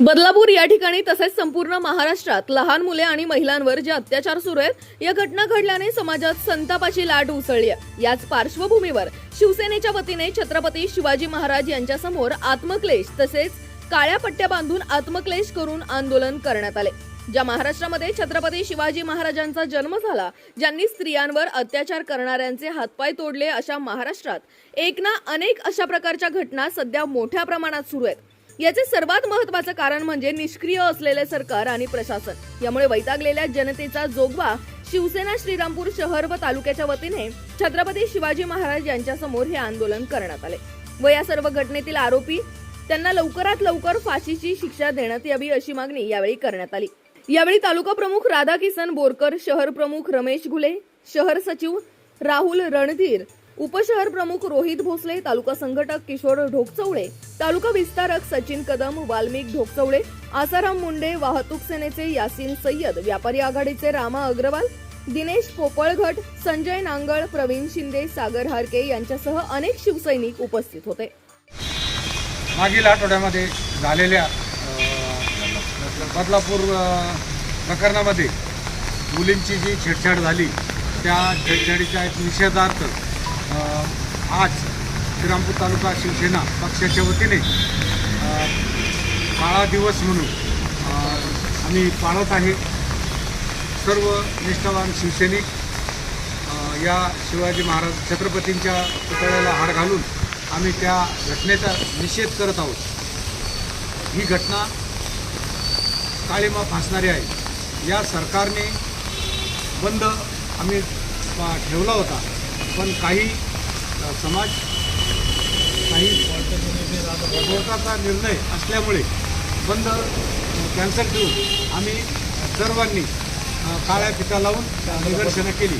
बदलापूर या ठिकाणी तसेच संपूर्ण महाराष्ट्रात लहान मुले आणि महिलांवर जे अत्याचार सुरू आहेत या घटना घडल्याने समाजात संतापाची लाट उसळली आहे. याच पार्श्वभूमीवर शिवसेनेच्या वतीने छत्रपती शिवाजी महाराज यांच्यासमोर आत्मक्लेश तसेच काळ्या पट्ट्या बांधून आत्मक्लेश करून आंदोलन करण्यात आले. ज्या महाराष्ट्रामध्ये छत्रपती शिवाजी महाराजांचा जन्म झाला ज्यांनी स्त्रियांवर अत्याचार करणाऱ्यांचे हातपाय तोडले अशा महाराष्ट्रात एक ना अनेक अशा प्रकारच्या घटना सध्या मोठ्या प्रमाणात सुरू आहेत. याचे सर्वात महत्वाचं कारण म्हणजे निष्क्रिय असलेले सरकार आणि प्रशासन. यामुळे वैतागलेल्या जनतेचा जोगवा शिवसेना श्रीरामपूर शहर व तालुक्याच्या वतीने छत्रपती शिवाजी महाराज यांच्यासमोर हे आंदोलन करण्यात आले. व या सर्व घटनेतील आरोपी त्यांना लवकरात लवकर फाशीची शिक्षा देण्यात यावी अशी मागणी यावेळी करण्यात आली. यावेळी तालुका प्रमुख राधाकिसन बोरकर शहर प्रमुख रमेश घुले शहर सचिव राहुल रणधीर उपशहर प्रमुख रोहित भोसले तालुका संघटक किशोर ढोकचवळे तालुका विस्तारक सचिन कदम वाल्मिक ढोकचवळे आसाराम मुंडे वाहतूक सेनेचे यासिन सय्यद व्यापारी आघाडीचे रामा अग्रवाल दिनेश पोपळघट संजय नांगळ प्रवीण शिंदे सागर हारके यांच्यासह अनेक शिवसैनिक उपस्थित होते. मागील आठवड्यामध्ये झालेल्या बदलापूर प्रकरणामध्ये मुलींची जी छेडछाड झाली त्या छेडछाडीच्या एक निषेधार्थ आज श्रीरामपूर तालुका शिवसेना पक्षाच्या वतीने काळा दिवस म्हणून आम्ही पाळत आहे. सर्व निष्ठावान शिवसैनिक या शिवाजी महाराज छत्रपतींच्या पुतळ्याला हार घालून आम्ही त्या घटनेचा निषेध करत आहोत. ही घटना काळीमा फासणारी आहे. या सरकारने बंद आम्ही ठेवला होता. पण काही समाज काही कोर्टाचा निर्णय असल्यामुळे बंद कॅन्सल ठेवून आम्ही सर्वांनी काळ्या फिता लावून निदर्शनं केली.